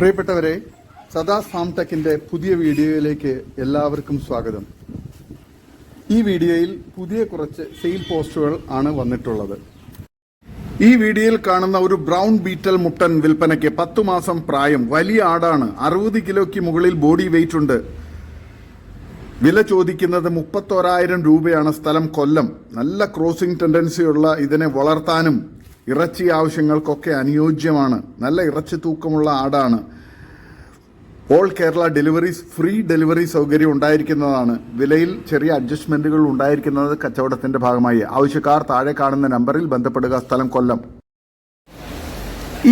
പ്രിയപ്പെട്ടവരെ സദാ ഫാം ടെക്കിന്റെ പുതിയ വീഡിയോയിലേക്ക് എല്ലാവർക്കും സ്വാഗതം. ഈ വീഡിയോയിൽ പുതിയ കുറച്ച് സെയിൽ പോസ്റ്റുകൾ ആണ് വന്നിട്ടുള്ളത്. ഈ വീഡിയോയിൽ കാണുന്ന ഒരു ബ്രൗൺ ബീറ്റൽ മുട്ടൻ വിൽപ്പനയ്ക്ക് പത്തു മാസം പ്രായം വലിയ ആടാണ്. അറുപത് കിലോയ്ക്ക് മുകളിൽ ബോഡി വെയിറ്റ് ഉണ്ട്. വില ചോദിക്കുന്നത് മുപ്പത്തോരായിരം രൂപയാണ് സ്ഥലം കൊല്ലം. നല്ല ക്രോസിംഗ് ടെൻഡൻസിയുള്ള ഇതിനെ വളർത്താനും ഇറച്ചി ആവശ്യങ്ങൾക്കൊക്കെ അനുയോജ്യമാണ്. നല്ല ഇറച്ചി തൂക്കമുള്ള ആടാണ്. All Kerala deliveries free delivery സൗകര്യം ഉണ്ടായിരിക്കുന്നതാണ്. വിലയിൽ ചെറിയ അഡ്ജസ്റ്റ്മെന്റുകൾ ഉണ്ടായിരിക്കുന്നത് കച്ചവടത്തിന്റെ ഭാഗമായി. ആവശ്യക്കാർ താഴെ കാണുന്ന നമ്പറിൽ ബന്ധപ്പെടുക. സ്ഥലം കൊല്ലം.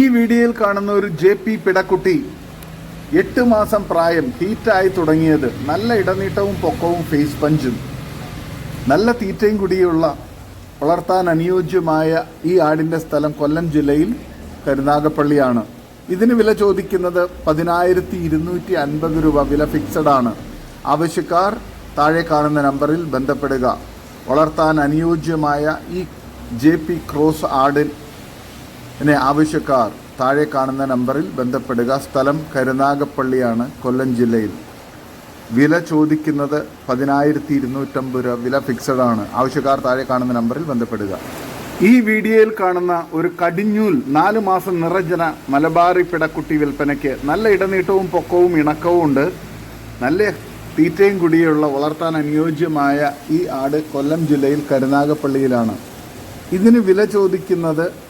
ഈ വീഡിയോയിൽ കാണുന്ന ഒരു ജെ പി പിടക്കുട്ടി എട്ട് മാസം പ്രായം ഹീറ്റായി തുടങ്ങിയത്. നല്ല ഇടനീട്ടവും പൊക്കവും ഫേസ് പഞ്ചും. നല്ല തീറ്റയും കൂടിയുള്ള വളർത്താൻ അനുയോജ്യമായ ഈ ആടിന്റെ സ്ഥലം കൊല്ലം ജില്ലയിൽ കരുനാഗപ്പള്ളിയാണ്. ഇതിന് വില ചോദിക്കുന്നത് പതിനായിരത്തി ഇരുന്നൂറ്റി അൻപത് രൂപ വില ഫിക്സഡ് ആണ്. ആവശ്യക്കാർ താഴെ കാണുന്ന നമ്പറിൽ ബന്ധപ്പെടുക. വളർത്താൻ അനുയോജ്യമായ ഈ ജെ പി ക്രോസ് ആടിനെ ആവശ്യക്കാർ താഴെ കാണുന്ന നമ്പറിൽ ബന്ധപ്പെടുക. സ്ഥലം കരുനാഗപ്പള്ളിയാണ് കൊല്ലം ജില്ലയിൽ. വില ചോദിക്കുന്നത് പതിനായിരത്തി ഇരുന്നൂറ്റമ്പത് രൂപ. വില ഫിക്സഡ് ആണ്. ആവശ്യക്കാർ താഴെ കാണുന്ന നമ്പറിൽ ബന്ധപ്പെടുക. ഈ വീഡിയോയിൽ കാണുന്ന ഒരു കടിഞ്ഞൂൽ നാല് മാസം നിറജന മലബാറി പിടക്കുട്ടി വിൽപ്പനയ്ക്ക് നല്ല ഇടനീട്ടവും പൊക്കവും ഇണക്കവും ഉണ്ട്. നല്ല തീറ്റയും കുടിയുള്ള വളർത്താൻ അനുയോജ്യമായ ഈ ആട് കൊല്ലം ജില്ലയിൽ കരുനാഗപ്പള്ളിയിലാണ്. ഇതിന് വില ചോദിക്കുന്നത്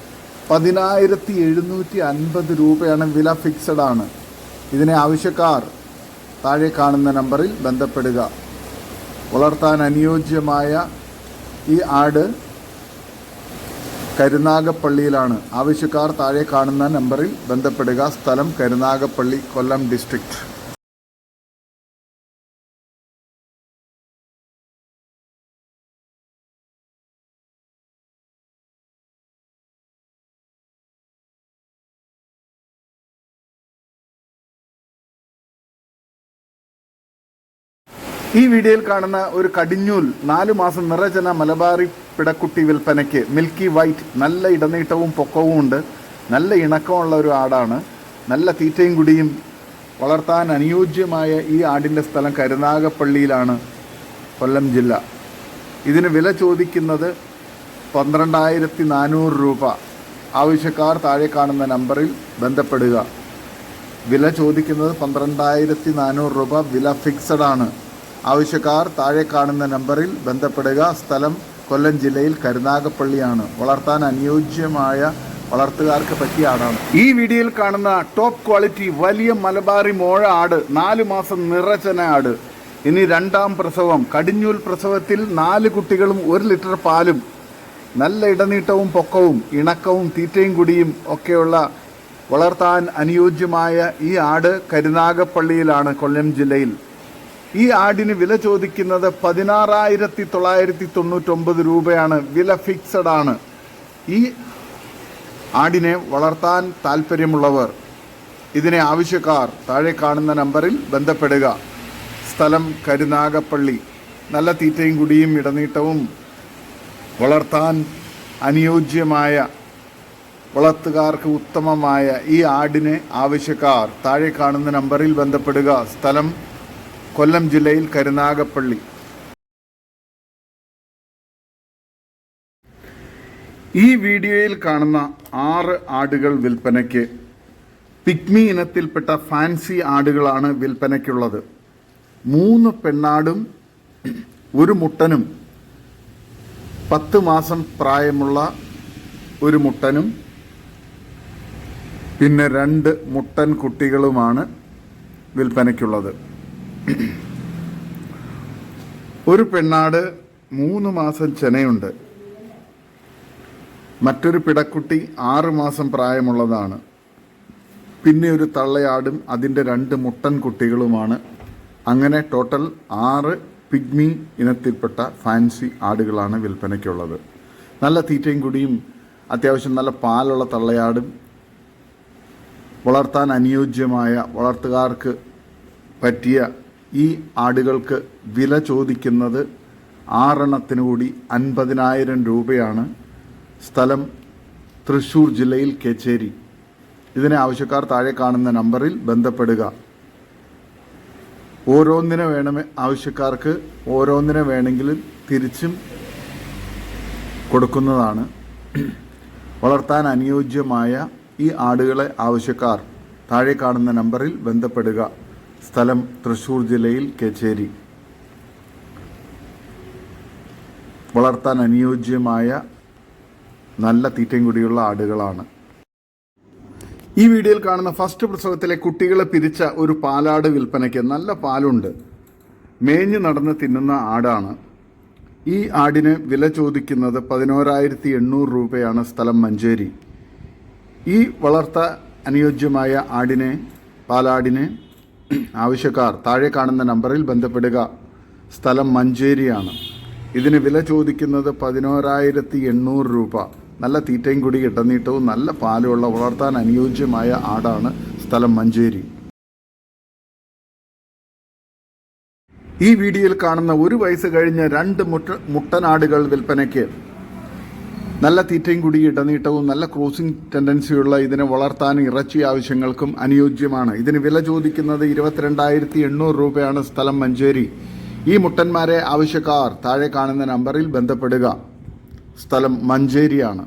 പതിനായിരത്തി എഴുന്നൂറ്റി അൻപത് രൂപയാണ് വില ഫിക്സഡ് ആണ്. ഇതിനെ ആവശ്യക്കാർ താഴെ കാണുന്ന നമ്പറിൽ ബന്ധപ്പെടുക. വളർത്താൻ അനുയോജ്യമായ ഈ ആട് കരുനാഗപ്പള്ളിയിലാണ്. ആവശ്യക്കാർ താഴെ കാണുന്ന നമ്പറിൽ ബന്ധപ്പെടുക. സ്ഥലം കരുനാഗപ്പള്ളി കൊല്ലം ഡിസ്ട്രിക്റ്റ് ഈ വീഡിയോയിൽ കാണുന്ന ഒരു കടിഞ്ഞൂൽ നാലു മാസം നിറജന മലബാറി പിടക്കുട്ടി വിൽപ്പനയ്ക്ക് മിൽക്കി വൈറ്റ് നല്ല ഇടനീട്ടവും പൊക്കവും ഉണ്ട്. നല്ല ഇണക്കമുള്ള ഒരു ആടാണ്. നല്ല തീറ്റയും കുടിയും വളർത്താൻ അനുയോജ്യമായ ഈ ആടിന്റെ സ്ഥലം കരുനാഗപ്പള്ളിയിലാണ് കൊല്ലം ജില്ല. ഇതിന് വില ചോദിക്കുന്നത് പന്ത്രണ്ടായിരത്തി നാനൂറ് രൂപ. ആവശ്യക്കാർ താഴെ കാണുന്ന നമ്പറിൽ ബന്ധപ്പെടുക. വില ചോദിക്കുന്നത് പന്ത്രണ്ടായിരത്തി നാനൂറ് രൂപ. വില ഫിക്സഡ് ആണ്. ആവശ്യക്കാർ താഴെ കാണുന്ന നമ്പറിൽ ബന്ധപ്പെടുക. സ്ഥലം കൊല്ലം ജില്ലയിൽ കരുനാഗപ്പള്ളിയാണ്. വളർത്താൻ അനുയോജ്യമായ വളർത്തുകാർക്ക് പറ്റിയ ആടാണ്. ഈ വീഡിയോയിൽ കാണുന്ന ടോപ്പ് ക്വാളിറ്റി വലിയ മലബാറി മോഴ ആട് നാല് മാസം നിറച്ചന ആട്. ഇനി രണ്ടാം പ്രസവം. കടിഞ്ഞൂൽ പ്രസവത്തിൽ നാല് കുട്ടികളും ഒരു ലിറ്റർ പാലും. നല്ല ഇടനീട്ടവും പൊക്കവും ഇണക്കവും തീറ്റയും കുടിയും ഒക്കെയുള്ള വളർത്താൻ അനുയോജ്യമായ ഈ ആട് കരുനാഗപ്പള്ളിയിലാണ് കൊല്ലം ജില്ലയിൽ. ഈ ആടിന് വില ചോദിക്കുന്നത് പതിനാറായിരത്തി തൊള്ളായിരത്തി തൊണ്ണൂറ്റൊമ്പത് രൂപയാണ്. വില ഫിക്സഡ് ആണ്. ഈ ആടിനെ വളർത്താൻ താല്പര്യമുള്ളവർ ഇതിനെ ആവശ്യക്കാർ താഴെ കാണുന്ന നമ്പറിൽ ബന്ധപ്പെടുക. സ്ഥലം കരുനാഗപ്പള്ളി. നല്ല തീറ്റയും കുടിയും ഇടനീട്ടവും വളർത്താൻ അനുയോജ്യമായ വളർത്തുകാർക്ക് ഉത്തമമായ ഈ ആടിനെ ആവശ്യക്കാർ താഴെ കാണുന്ന നമ്പറിൽ ബന്ധപ്പെടുക. സ്ഥലം കൊല്ലം ജില്ലയിൽ കരുനാഗപ്പള്ളി. ഈ വീഡിയോയിൽ കാണുന്ന ആറ് ആടുകൾ വിൽപ്പനയ്ക്ക് പിഗ്മി ഇനത്തിൽപ്പെട്ട ഫാൻസി ആടുകളാണ് വിൽപ്പനയ്ക്കുള്ളത്. മൂന്ന് പെണ്ണാടും ഒരു മുട്ടനും പത്ത് മാസം പ്രായമുള്ള ഒരു മുട്ടനും പിന്നെ രണ്ട് മുട്ടൻ കുട്ടികളുമാണ് വിൽപ്പനയ്ക്കുള്ളത്. ഒരു പെണ്ണാട് മൂന്ന് മാസം ചെനയുണ്ട്. മറ്റൊരു പിടക്കുട്ടി ആറ് മാസം പ്രായമുള്ളതാണ്. പിന്നെ ഒരു തള്ളയാടും അതിന്റെ രണ്ട് മുട്ടൻ കുട്ടികളുമാണ്. അങ്ങനെ ടോട്ടൽ ആറ് പിഗ്മി ഇനത്തിൽപ്പെട്ട ഫാൻസി ആടുകളാണ് വിൽപ്പനയ്ക്കുള്ളത്. നല്ല തീറ്റയും കുടിയും അത്യാവശ്യം നല്ല പാലുള്ള തള്ളയാടും വളർത്താൻ അനുയോജ്യമായ വളർത്തുകാർക്ക് പറ്റിയ ഈ ആടുകൾക്ക് വില ചോദിക്കുന്നത് ആറെണ്ണത്തിന് കൂടി അൻപതിനായിരം രൂപയാണ്. സ്ഥലം തൃശൂർ ജില്ലയിൽ കേച്ചേരി. ഇതിനെ ആവശ്യക്കാർ താഴെ കാണുന്ന നമ്പറിൽ ബന്ധപ്പെടുക. ഓരോന്നിനെ വേണമേ ആവശ്യക്കാർക്ക് ഓരോന്നിനെ വേണമെങ്കിലും തിരിച്ചും കൊടുക്കുന്നതാണ്. വളർത്താൻ അനുയോജ്യമായ ഈ ആടുകളെ ആവശ്യക്കാർ താഴെ കാണുന്ന നമ്പറിൽ ബന്ധപ്പെടുക. സ്ഥലം തൃശൂർ ജില്ലയിൽ കേച്ചേരി. വളർത്താൻ അനുയോജ്യമായ നല്ല തീറ്റയും കൂടിയുള്ള ആടുകളാണ്. ഈ വീഡിയോയിൽ കാണുന്ന ഫസ്റ്റ് പ്രസവത്തിലെ കുട്ടികളെ പിരിച്ച ഒരു പാലാട് വിൽപ്പനയ്ക്ക് നല്ല പാലുണ്ട്. മേഞ്ഞു നടന്ന് തിന്നുന്ന ആടാണ്. ഈ ആടിന് വില ചോദിക്കുന്നത് പതിനോരായിരത്തി എണ്ണൂറ് രൂപയാണ് സ്ഥലം മഞ്ചേരി. ഈ വളർത്ത അനുയോജ്യമായ ആടിനെ പാലാടിനെ ആവശ്യക്കാർ താഴെ കാണുന്ന നമ്പറിൽ ബന്ധപ്പെടുക. സ്ഥലം മഞ്ചേരിയാണ്. ഇതിന് വില ചോദിക്കുന്നത് പതിനോരായിരത്തി എണ്ണൂറ് രൂപ. നല്ല തീറ്റയും കൂടി ഇട്ടനീട്ടവും നല്ല പാലുമുള്ള വളർത്താൻ അനുയോജ്യമായ ആടാണ് സ്ഥലം മഞ്ചേരി. ഈ വീഡിയോയിൽ കാണുന്ന ഒരു വയസ്സ് കഴിഞ്ഞ രണ്ട് മുട്ട മുട്ടനാടുകൾ വിൽപ്പനയ്ക്ക് നല്ല തീറ്റയും കൂടി ഇടനീട്ടവും നല്ല ക്രോസിംഗ് ടെൻഡൻസിയുള്ള ഇതിനെ വളർത്താൻ ഇറച്ചി ആവശ്യങ്ങൾക്കും അനുയോജ്യമാണ്. ഇതിന് വില ചോദിക്കുന്നത് ഇരുപത്തിരണ്ടായിരത്തി എണ്ണൂറ് രൂപയാണ് സ്ഥലം മഞ്ചേരി. ഈ മുട്ടന്മാരെ ആവശ്യക്കാർ താഴെ കാണുന്ന നമ്പറിൽ ബന്ധപ്പെടുക. സ്ഥലം മഞ്ചേരിയാണ്.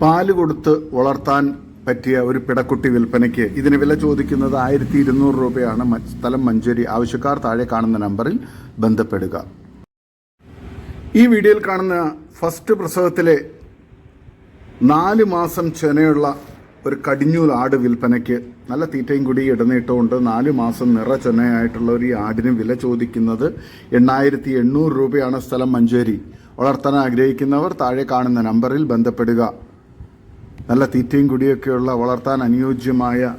പാൽ കൊടുത്ത് വളർത്താൻ പറ്റിയ ഒരു പിടക്കുട്ടി വിൽപ്പനയ്ക്ക് ഇതിന് വില ചോദിക്കുന്നത് ആയിരത്തി ഇരുന്നൂറ് രൂപയാണ് സ്ഥലം മഞ്ചേരി. ആവശ്യക്കാർ താഴെ കാണുന്ന നമ്പറിൽ ബന്ധപ്പെടുക. ഈ വീഡിയോയിൽ കാണുന്ന ഫസ്റ്റ് പ്രസവത്തിലെ നാല് മാസം ചെനയുള്ള ഒരു കടിഞ്ഞൂൽ ആട് വിൽപ്പനയ്ക്ക് നല്ല തീറ്റയും കൂടി ഇടനീട്ടമുണ്ട്. നാല് മാസം നിറ ചെനയായിട്ടുള്ള ഒരു ആടിന് വില ചോദിക്കുന്നത് എണ്ണായിരത്തി എണ്ണൂറ് രൂപയാണ് സ്ഥലം മഞ്ചേരി. വളർത്താൻ ആഗ്രഹിക്കുന്നവർ താഴെ കാണുന്ന നമ്പറിൽ ബന്ധപ്പെടുക. നല്ല തീറ്റയും കുടിയൊക്കെയുള്ള വളർത്താൻ അനുയോജ്യമായ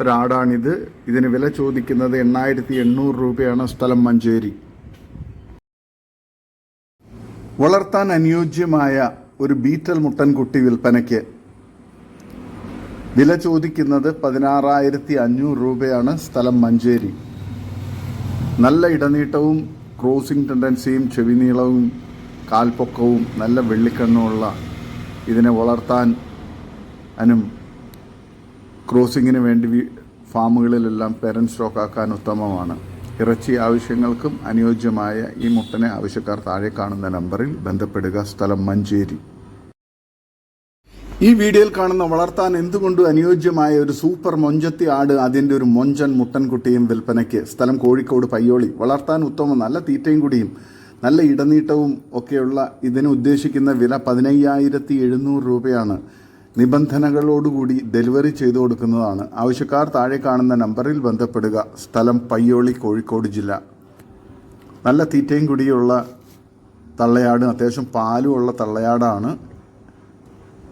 ഒരാടാണിത്. ഇതിന് വില ചോദിക്കുന്നത് എണ്ണായിരത്തി എണ്ണൂറ് രൂപയാണ് സ്ഥലം മഞ്ചേരി. വളർത്താൻ അനുയോജ്യമായ ഒരു ബീറ്റൽ മുട്ടൻകുട്ടി വിൽപ്പനയ്ക്ക് വില ചോദിക്കുന്നത് പതിനാറായിരത്തി അഞ്ഞൂറ് രൂപയാണ് സ്ഥലം മഞ്ചേരി. നല്ല ഇടനീട്ടവും ക്രോസിംഗ് ടെൻഡൻസിയും ചെവിനീളവും കാൽപ്പൊക്കവും നല്ല വെള്ളിക്കണ്ണുമുള്ള ഇതിനെ വളർത്താൻ അനും ക്രോസിങ്ങിന് വേണ്ടി ഫാമുകളിലെല്ലാം പേരൻസ് സ്റ്റോക്കാക്കാൻ ഉത്തമമാണ്. ഇറച്ചി ആവശ്യങ്ങൾക്കും അനുയോജ്യമായ ഈ മുട്ടനെ ആവശ്യക്കാർ താഴെ കാണുന്ന നമ്പറിൽ ബന്ധപ്പെടുക. സ്ഥലം മഞ്ചേരി. ഈ വീഡിയോയിൽ കാണുന്ന വളർത്താൻ എന്തുകൊണ്ടും അനുയോജ്യമായ ഒരു സൂപ്പർ മൊഞ്ചത്തി ആട് അതിന്റെ ഒരു മൊഞ്ചൻ മുട്ടൻകുട്ടിയും വിൽപ്പനയ്ക്ക്? സ്ഥലം കോഴിക്കോട് പയ്യോളി. വളർത്താൻ ഉത്തമം നല്ല തീറ്റയും കൂടിയും നല്ല ഇടനീട്ടവും ഒക്കെയുള്ള ഇതിന് ഉദ്ദേശിക്കുന്ന വില പതിനയ്യായിരത്തി എഴുന്നൂറ് രൂപയാണ്. നിബന്ധനകളോടുകൂടി ഡെലിവറി ചെയ്തു കൊടുക്കുന്നതാണ്. ആവശ്യക്കാർ താഴെ കാണുന്ന നമ്പറിൽ ബന്ധപ്പെടുക. സ്ഥലം പയ്യോളി കോഴിക്കോട് ജില്ല. നല്ല തീറ്റയും കുടിയുള്ള തള്ളയാട് അത്യാവശ്യം പാലും ഉള്ള തള്ളയാടാണ്.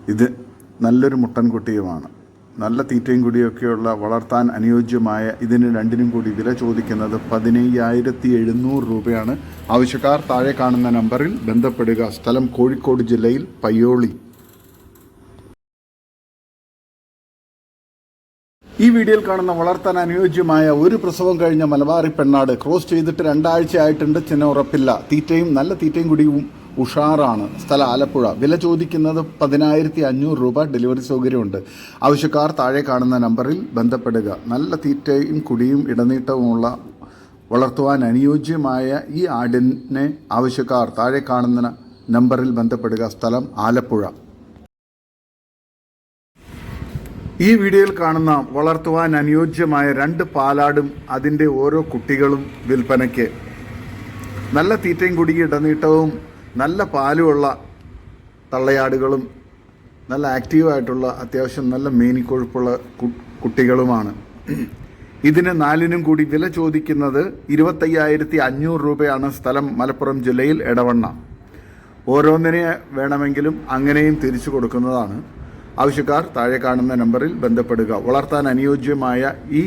ഇത് നല്ലൊരു മുട്ടൻകുട്ടിയുമാണ്. നല്ല തീറ്റയും കുടിയൊക്കെയുള്ള വളർത്താൻ അനുയോജ്യമായ ഇതിന് രണ്ടിനും കൂടി വില ചോദിക്കുന്നത് പതിനയ്യായിരത്തി എഴുന്നൂറ് രൂപയാണ്. ആവശ്യക്കാർ താഴെ കാണുന്ന നമ്പറിൽ ബന്ധപ്പെടുക. സ്ഥലം കോഴിക്കോട് ജില്ലയിൽ പയ്യോളി. ഈ വീഡിയോയിൽ കാണുന്ന വളർത്താൻ അനുയോജ്യമായ ഒരു പ്രസവം കഴിഞ്ഞ മലബാറി പെണ്ണാട് ക്രോസ് ചെയ്തിട്ട് രണ്ടാഴ്ചയായിട്ടുണ്ട്. ചിന്ന ഉറപ്പില്ല. തീറ്റയും നല്ല തീറ്റയും കുടിയും ഉഷാറാണ്. സ്ഥലം ആലപ്പുഴ. വില ചോദിക്കുന്നത് പതിനായിരത്തി അഞ്ഞൂറ് രൂപ. ഡെലിവറി സൗകര്യമുണ്ട്. ആവശ്യക്കാർ താഴെ കാണുന്ന നമ്പറിൽ ബന്ധപ്പെടുക. നല്ല തീറ്റയും കുടിയും ഇടനീട്ടവുമുള്ള വളർത്തുവാൻ അനുയോജ്യമായ ഈ ആടിനെ ആവശ്യക്കാർ താഴെ കാണുന്ന നമ്പറിൽ ബന്ധപ്പെടുക. സ്ഥലം ആലപ്പുഴ. ഈ വീഡിയോയിൽ കാണുന്ന വളർത്തുവാൻ അനുയോജ്യമായ രണ്ട് പാലാടും അതിന്റെ ഓരോ കുട്ടികളും വിൽപ്പനയ്ക്ക്. നല്ല തീറ്റയും കുടുങ്ങി ഇടനീട്ടവും നല്ല പാലുമുള്ള തള്ളയാടുകളും നല്ല ആക്റ്റീവായിട്ടുള്ള അത്യാവശ്യം നല്ല മേനിക്കൊഴുപ്പുള്ള കുട്ടികളുമാണ്. ഇതിന് നാലിനും കൂടി വില ചോദിക്കുന്നത് ഇരുപത്തയ്യായിരത്തി അഞ്ഞൂറ് രൂപയാണ് സ്ഥലം മലപ്പുറം ജില്ലയിൽ ഇടവണ്ണ ഓരോന്നിനെ വേണമെങ്കിലും അങ്ങനെയും തിരിച്ചു കൊടുക്കുന്നതാണ്. ആവശ്യക്കാർ താഴെ കാണുന്ന നമ്പറിൽ ബന്ധപ്പെടുക. വളർത്താൻ അനുയോജ്യമായ ഈ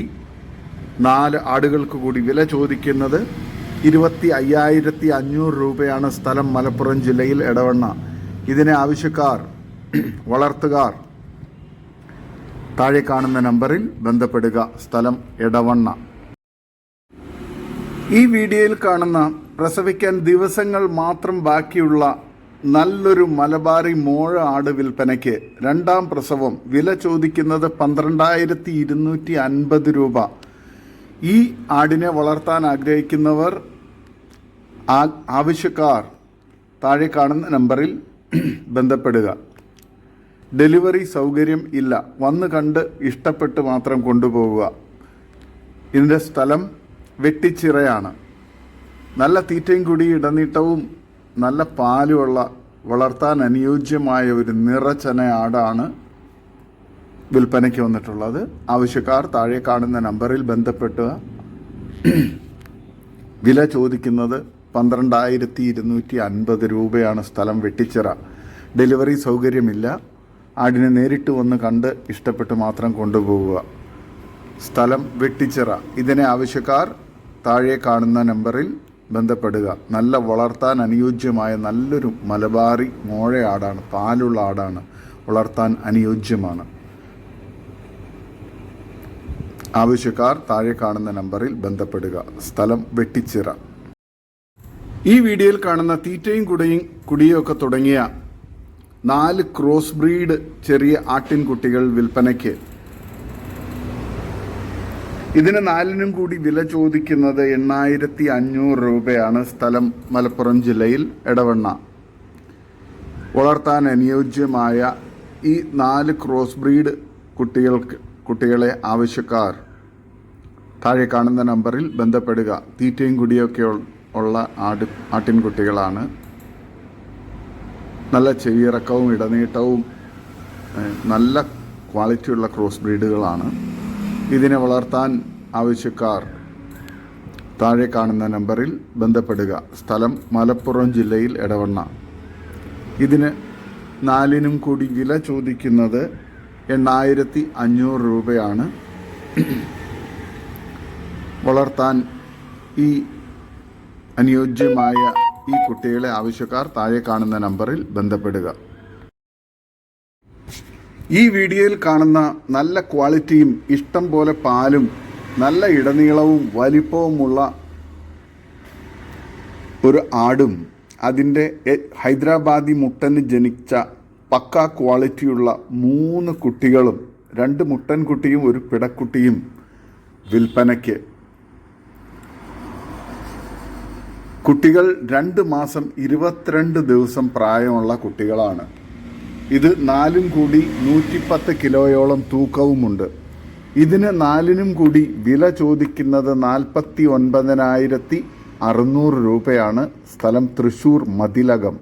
നാല് ആടുകൾക്ക് കൂടി വില ചോദിക്കുന്നത് ഇരുപത്തി അയ്യായിരത്തി അഞ്ഞൂറ് രൂപയാണ് സ്ഥലം മലപ്പുറം ജില്ലയിൽ ഇടവണ്ണ ഇതിനെ ആവശ്യക്കാർ വളർത്തുകാർ താഴെ കാണുന്ന നമ്പറിൽ ബന്ധപ്പെടുക. സ്ഥലം ഇടവണ്ണ ഈ വീഡിയോയിൽ കാണുന്ന പ്രസവിക്കാൻ ദിവസങ്ങൾ മാത്രം ബാക്കിയുള്ള നല്ലൊരു മലബാറി മോഴ ആട് വിൽപ്പനയ്ക്ക് രണ്ടാം പ്രസവം വില ചോദിക്കുന്നത് പന്ത്രണ്ടായിരത്തി ഇരുന്നൂറ്റി അൻപത് രൂപ. ഈ ആടിനെ വളർത്താൻ ആഗ്രഹിക്കുന്നവർ ആവശ്യക്കാർ താഴെ കാണുന്ന നമ്പറിൽ ബന്ധപ്പെടുക. ഡെലിവറി സൗകര്യം ഇല്ല. വന്ന് കണ്ട് ഇഷ്ടപ്പെട്ട് മാത്രം കൊണ്ടുപോകുക ഇതിന്റെ സ്ഥലം വെട്ടിച്ചിറയാണ്. നല്ല തീറ്റയും കൂടി ഇടനീട്ടവും നല്ല പാലുമുള്ള വളർത്താൻ അനുയോജ്യമായ ഒരു നിറച്ചന ആടാണ് വിൽപ്പനയ്ക്ക് വന്നിട്ടുള്ളത്. ആവശ്യക്കാർ താഴെ കാണുന്ന നമ്പറിൽ ബന്ധപ്പെട്ട് വില ചോദിക്കുന്നത് പന്ത്രണ്ടായിരത്തി ഇരുന്നൂറ്റി അൻപത് രൂപയാണ് സ്ഥലം വെട്ടിച്ചിറ. ഡെലിവറി സൗകര്യമില്ല. ആടിനെ നേരിട്ട് വന്ന് കണ്ട് ഇഷ്ടപ്പെട്ട് മാത്രം കൊണ്ടുപോവുക. സ്ഥലം വെട്ടിച്ചിറ. ഇതിനെ ആവശ്യക്കാർ താഴെ കാണുന്ന നമ്പറിൽ ബന്ധപ്പെടുക. നല്ല വളർത്താൻ അനുയോജ്യമായ നല്ലൊരു മലബാറി മോഴ ആടാണ് പാലുള്ള ആടാണ് വളർത്താൻ അനുയോജ്യമാണ്. ആവശ്യക്കാർ താഴെ കാണുന്ന നമ്പറിൽ ബന്ധപ്പെടുക. സ്ഥലം വെട്ടിച്ചിറ. ഈ വീഡിയോയിൽ കാണുന്ന തീറ്റയും കുടയും കുടിയൊക്കെ തുടങ്ങിയ നാല് ക്രോസ് ബ്രീഡ് ചെറിയ ആട്ടിൻകുട്ടികൾ വിൽപ്പനയ്ക്ക് ഇതിന് നാലിനും കൂടി വില ചോദിക്കുന്നത് എണ്ണായിരത്തി അഞ്ഞൂറ് രൂപയാണ് സ്ഥലം മലപ്പുറം ജില്ലയിൽ എടവണ്ണ. വളർത്താൻ അനുയോജ്യമായ ഈ നാല് ക്രോസ് ബ്രീഡ് കുട്ടികൾക്ക് കുട്ടികളെ ആവശ്യക്കാർ. താഴെ കാണുന്ന നമ്പറിൽ ബന്ധപ്പെടുക. തീറ്റയും കുടിയൊക്കെ ഉള്ള ആട് ആട്ടിൻകുട്ടികളാണ്. നല്ല ചെവിയിറക്കവും ഇടനീട്ടവും നല്ല ക്വാളിറ്റിയുള്ള ക്രോസ് ബ്രീഡുകളാണ് ഇതിനെ വളർത്താൻ ആവശ്യക്കാർ താഴെ കാണുന്ന നമ്പറിൽ ബന്ധപ്പെടുക. സ്ഥലം മലപ്പുറം ജില്ലയിൽ എടവണ്ണ. ഇതിന് നാലിനും കൂടി വില ചോദിക്കുന്നത് എണ്ണായിരത്തി അഞ്ഞൂറ് രൂപയാണ്. വളർത്താൻ ഈ അനുയോജ്യമായ ഈ കുട്ടികളെ ആവശ്യക്കാർ താഴെ കാണുന്ന നമ്പറിൽ ബന്ധപ്പെടുക. ഈ വീഡിയോയിൽ കാണുന്ന നല്ല ക്വാളിറ്റിയും ഇഷ്ടം പോലെ പാലും നല്ല ഇടനീളവും വലിപ്പവുമുള്ള ഒരു ആടും അതിന്റെ ഹൈദരാബാദി മുട്ടന് ജനിച്ച പക്ക ക്വാളിറ്റിയുള്ള മൂന്ന് കുട്ടികളും രണ്ട് മുട്ടൻകുട്ടിയും ഒരു പിടക്കുട്ടിയും വിൽപ്പനയ്ക്ക്. കുട്ടികൾ രണ്ട് മാസം ഇരുപത്തിരണ്ട് ദിവസം പ്രായമുള്ള കുട്ടികളാണ്. ഇത് നാലും കൂടി നൂറ്റിപ്പത്ത് കിലോയോളം തൂക്കവുമുണ്ട്. ഇതിന് നാലിനും കൂടി വില ചോദിക്കുന്നത് നാൽപ്പത്തി ഒൻപതിനായിരത്തി അറുന്നൂറ് രൂപയാണ് സ്ഥലം തൃശൂർ മതിലകം.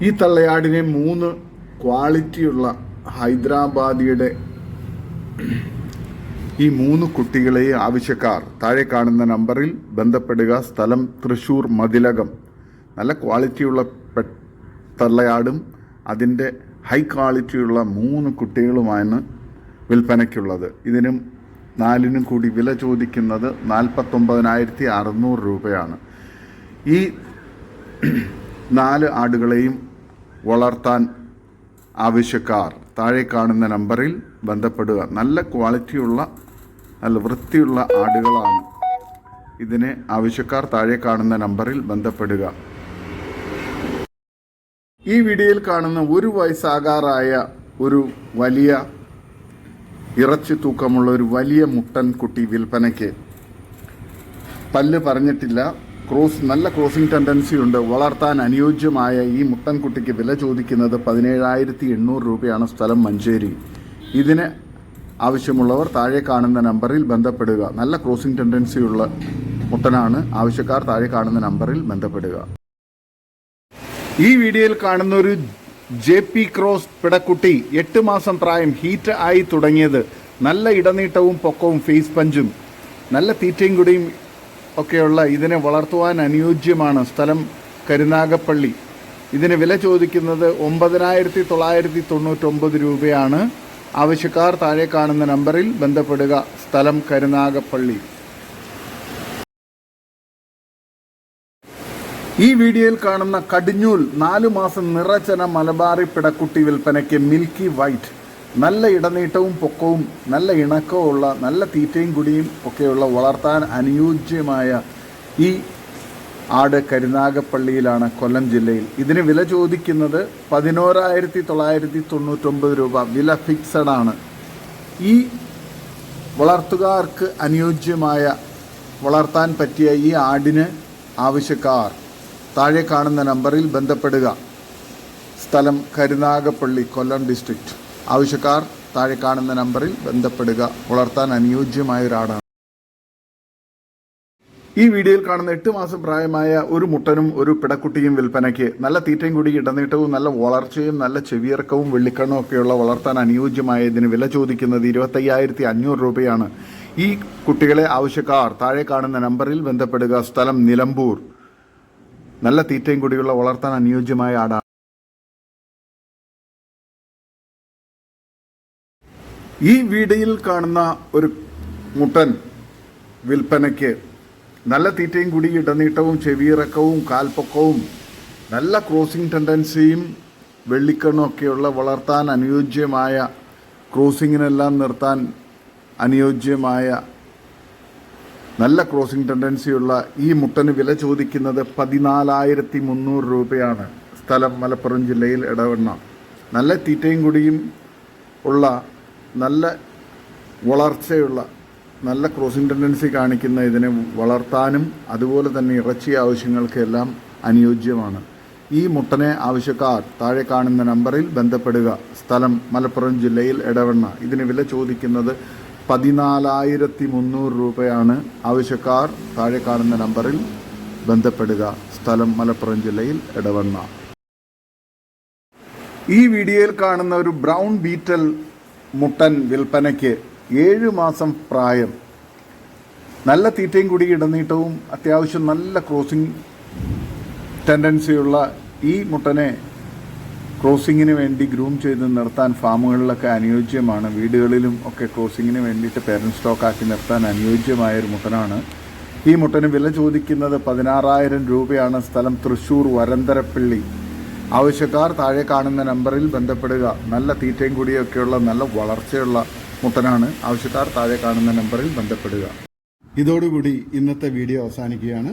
ഈ തള്ളയാടിനെ മൂന്ന് ക്വാളിറ്റിയുള്ള ഹൈദരാബാദിയുടെ ഈ മൂന്ന് കുട്ടികളെ ആവശ്യക്കാർ താഴെ കാണുന്ന നമ്പറിൽ ബന്ധപ്പെടുക. സ്ഥലം തൃശൂർ മതിലകം. നല്ല ക്വാളിറ്റിയുള്ള തള്ളയാടും അതിന്റെ ഹൈ ക്വാളിറ്റിയുള്ള മൂന്ന് കുട്ടികളുമാണ് വിൽപ്പനയ്ക്കുള്ളത്. ഇതിനും നാലിനും കൂടി വില ചോദിക്കുന്നത് നാൽപ്പത്തൊമ്പതിനായിരത്തി അറുന്നൂറ് രൂപയാണ്. ഈ നാല് ആടുകളെയും വളർത്താൻ ആവശ്യക്കാർ താഴെ കാണുന്ന നമ്പറിൽ ബന്ധപ്പെടുക. നല്ല ക്വാളിറ്റിയുള്ള നല്ല വൃത്തിയുള്ള ആടുകളാണ് ഇതിനെ ആവശ്യക്കാർ താഴെ കാണുന്ന നമ്പറിൽ ബന്ധപ്പെടുക. ഈ വീഡിയോയിൽ കാണുന്ന ഒരു വയസ്സാകാറായ ഒരു വലിയ ഇറച്ചി തൂക്കമുള്ള ഒരു വലിയ മുട്ടൻ കുട്ടി വിൽപ്പനയ്ക്ക് പല്ല് പറഞ്ഞിട്ടില്ല. ക്രോസ് നല്ല ക്രോസിംഗ് ടെൻഡൻസി ഉണ്ട്. വളർത്താൻ അനുയോജ്യമായ ഈ മുട്ടൻ കുട്ടിക്ക് വില ചോദിക്കുന്നത് പതിനേഴായിരത്തി എണ്ണൂറ് രൂപയാണ് സ്ഥലം മഞ്ചേരി. ഇതിന് ആവശ്യമുള്ളവർ താഴെ കാണുന്ന നമ്പറിൽ ബന്ധപ്പെടുക. നല്ല ക്രോസിംഗ് ടെൻഡൻസിയുള്ള മുട്ടനാണ്. ആവശ്യക്കാർ താഴെ കാണുന്ന നമ്പറിൽ ബന്ധപ്പെടുക. ഈ വീഡിയോയിൽ കാണുന്ന ഒരു ജെ പി ക്രോസ് പിടക്കുട്ടി എട്ട് മാസം പ്രായം ഹീറ്റ് ആയി തുടങ്ങിയത്. നല്ല ഇടനീട്ടവും പൊക്കവും ഫേസ് പഞ്ചും. നല്ല തീറ്റയും കുടിയും ഒക്കെയുള്ള ഇതിനെ വളർത്തുവാൻ അനുയോജ്യമാണ് സ്ഥലം കരുനാഗപ്പള്ളി. ഇതിന് വില ചോദിക്കുന്നത് ഒമ്പതിനായിരത്തി തൊള്ളായിരത്തി തൊണ്ണൂറ്റൊമ്പത് രൂപയാണ്. ആവശ്യക്കാർ താഴെ കാണുന്ന നമ്പറിൽ ബന്ധപ്പെടുക. സ്ഥലം കരുനാഗപ്പള്ളി. ഈ വീഡിയോയിൽ കാണുന്ന കടിഞ്ഞൂൽ നാലു മാസം നിറച്ചന മലബാറി പിടക്കുട്ടി വിൽപ്പനയ്ക്ക് മിൽക്കി വൈറ്റ്. നല്ല ഇടനീട്ടവും പൊക്കവും നല്ല ഇണക്കവുമുള്ള നല്ല തീറ്റയും കുടിയും ഒക്കെയുള്ള വളർത്താൻ അനുയോജ്യമായ ഈ ആട് കരുനാഗപ്പള്ളിയിലാണ് കൊല്ലം ജില്ലയിൽ. ഇതിന് വില ചോദിക്കുന്നത് പതിനോരായിരത്തി തൊള്ളായിരത്തി തൊണ്ണൂറ്റൊമ്പത് രൂപ. വില ഫിക്സഡ് ആണ്. ഈ വളർത്തുകാർക്ക് അനുയോജ്യമായ വളർത്താൻ പറ്റിയ ഈ ആടിന് ആവശ്യക്കാർ താഴെ കാണുന്ന നമ്പറിൽ ബന്ധപ്പെടുക. സ്ഥലം കരുനാഗപ്പള്ളി കൊല്ലം ഡിസ്ട്രിക്റ്റ് ആവശ്യക്കാർ താഴെ കാണുന്ന നമ്പറിൽ ബന്ധപ്പെടുക. വളർത്താൻ അനുയോജ്യമായ ഒരാടാണ് ഈ വീഡിയോയിൽ കാണുന്ന എട്ട് മാസം പ്രായമായ ഒരു മുട്ടനും ഒരു പിടക്കുട്ടിയും വിൽപ്പനയ്ക്ക് നല്ല തീറ്റയും കൂടി ഇടനീട്ടവും നല്ല വളർച്ചയും നല്ല ചെവിയിറക്കവും വെള്ളിക്കണ്ണും ഒക്കെയുള്ള വളർത്താൻ അനുയോജ്യമായ ഇതിന് വില ചോദിക്കുന്നത് ഇരുപത്തയ്യായിരത്തി അഞ്ഞൂറ് രൂപയാണ്. ഈ കുട്ടികളെ ആവശ്യക്കാർ താഴെ കാണുന്ന നമ്പറിൽ ബന്ധപ്പെടുക. സ്ഥലം നിലമ്പൂർ. നല്ല തീറ്റയും കൂടിയുള്ള വളർത്താൻ അനുയോജ്യമായ ആടാണ്. ഈ വീഡിയോയിൽ കാണുന്ന ഒരു മുട്ടൻ വിൽപ്പനയ്ക്ക് നല്ല തീറ്റയും കൂടി ഇടനീട്ടവും ചെവിയിറക്കവും കാൽപ്പൊക്കവും നല്ല ക്രോസിംഗ് ടെൻഡൻസിയും വെള്ളിക്കണ്ണും ഒക്കെയുള്ള വളർത്താൻ അനുയോജ്യമായ ക്രോസിങ്ങിനെല്ലാം നിർത്താൻ അനുയോജ്യമായ നല്ല ക്രോസിംഗ് ടെൻഡൻസിയുള്ള ഈ മുട്ടന് വില ചോദിക്കുന്നത് പതിനാലായിരത്തി മുന്നൂറ് രൂപയാണ്. സ്ഥലം മലപ്പുറം ജില്ലയിൽ ഇടവണ്ണ നല്ല തീറ്റയും കുടിയും ഉള്ള നല്ല വളർച്ചയുള്ള നല്ല ക്രോസിംഗ് ടെൻഡൻസി കാണിക്കുന്ന ഇതിനെ വളർത്താനും അതുപോലെ തന്നെ ഇറച്ചി ആവശ്യങ്ങൾക്കെല്ലാം അനുയോജ്യമാണ്. ഈ മുട്ടനെ ആവശ്യക്കാർ താഴെ കാണുന്ന നമ്പറിൽ ബന്ധപ്പെടുക. സ്ഥലം മലപ്പുറം ജില്ലയിൽ ഇടവണ്ണ ഇതിന് വില ചോദിക്കുന്നത് പതിനാലായിരത്തി മുന്നൂറ് രൂപയാണ് ആവശ്യക്കാർ താഴെ കാണുന്ന നമ്പറിൽ ബന്ധപ്പെടുക. സ്ഥലം മലപ്പുറം ജില്ലയിൽ ഇടവണ്ണ ഈ വീഡിയോയിൽ കാണുന്ന ഒരു ബ്രൗൺ ബീറ്റൽ മുട്ടൻ വിൽപ്പനയ്ക്ക് ഏഴ് മാസം പ്രായം. നല്ല തീറ്റയും കൂടി ഇടനീട്ടവും അത്യാവശ്യം നല്ല ക്രോസിംഗ് ടെൻഡൻസിയുള്ള ഈ മുട്ടനെ ക്രോസിങ്ങിന് വേണ്ടി ഗ്രൂം ചെയ്ത് നിർത്താൻ ഫാമുകളിലൊക്കെ അനുയോജ്യമാണ്. വീടുകളിലും ഒക്കെ ക്രോസിങ്ങിന് വേണ്ടിയിട്ട് പേരന്റ് സ്റ്റോക്കാക്കി നിർത്താൻ അനുയോജ്യമായ ഒരു മുട്ടനാണ്. ഈ മുട്ടന് വില ചോദിക്കുന്നത് പതിനാറായിരം രൂപയാണ്. സ്ഥലം തൃശ്ശൂർ വരന്തരപ്പള്ളി. ആവശ്യക്കാർ താഴെ കാണുന്ന നമ്പറിൽ ബന്ധപ്പെടുക. നല്ല തീറ്റയും കൂടിയൊക്കെയുള്ള നല്ല വളർച്ചയുള്ള മുട്ടനാണ്. ആവശ്യക്കാർ താഴെ കാണുന്ന നമ്പറിൽ ബന്ധപ്പെടുക. ഇതോടുകൂടി ഇന്നത്തെ വീഡിയോ അവസാനിക്കുകയാണ്.